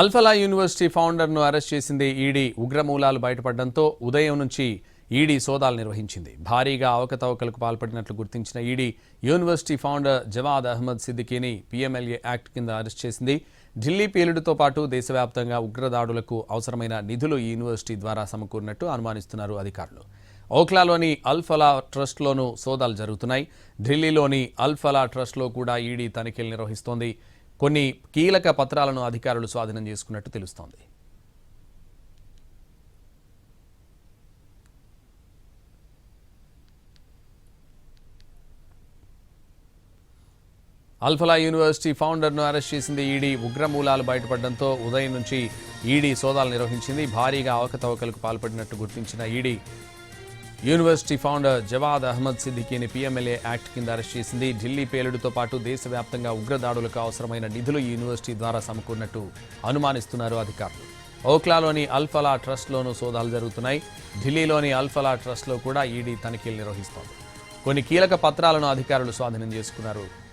Al-Falah university ఫౌండర్ను arrest చేసింది ED. ఉగ్రమూలాలు బయటపడడంతో ఉదయం నుంచి ఈడీ సోదాలు నిర్వహించింది. భారీగా అవకతవకలకు పాల్పడినట్లు గుర్తించిన ED university founder Jawad Ahmed సిద్దికీని PMLA act కింద అరెస్ట్ చేసింది. ఢిల్లీ పేలుడుతో పాటు దేశవ్యాప్తంగా ఉగ్రదాడులకు అవసరమైన నిధులు ఈ యూనివర్సిటీ ద్వారా సమకూరినట్టు అనుమానిస్తున్నారు అధికారులు. ఓఖ్లాలోని అల్ఫలా ట్రస్ట్లోనూ సోదాలు జరుగుతున్నాయి. ఢిల్లీలోని అల్ఫలా ట్రస్ట్లో కూడా ఈడీ తనిఖీలు నిర్వహిస్తోంది. కొన్ని కీలక పత్రాలను అధికారులు స్వాధీనం చేసుకున్నట్టు తెలుస్తోంది. అల్ఫలా యూనివర్సిటీ ఫౌండర్ను అరెస్ట్ చేసింది ఈడీ. ఉగ్రమూలాలు బయటపడడంతో ఉదయం నుంచి ఈడీ సోదాలు నిర్వహించింది. భారీగా అవకతవకలకు పాల్పడినట్టు గుర్తించిన ED university founder Jawad Ahmed సిద్దికీని PMLA act కింద అరెస్ట్ చేసింది. ఢిల్లీ పేలుడుతో పాటు దేశవ్యాప్తంగా ఉగ్రదాడులకు అవసరమైన నిధులు యూనివర్సిటీ ద్వారా సమకూరినట్టు అనుమానిస్తున్నారు అధికారులు. ఓక్లాలోని అల్ఫలా ట్రస్ట్లోనూ సోదాలు జరుగుతున్నాయి. ఢిల్లీలోని అల్ఫలా ట్రస్ట్లో కూడా ఈడీ తనిఖీలు నిర్వహిస్తోంది. కొన్ని కీలక పత్రాలను అధికారులు స్వాధీనం చేసుకున్నారు.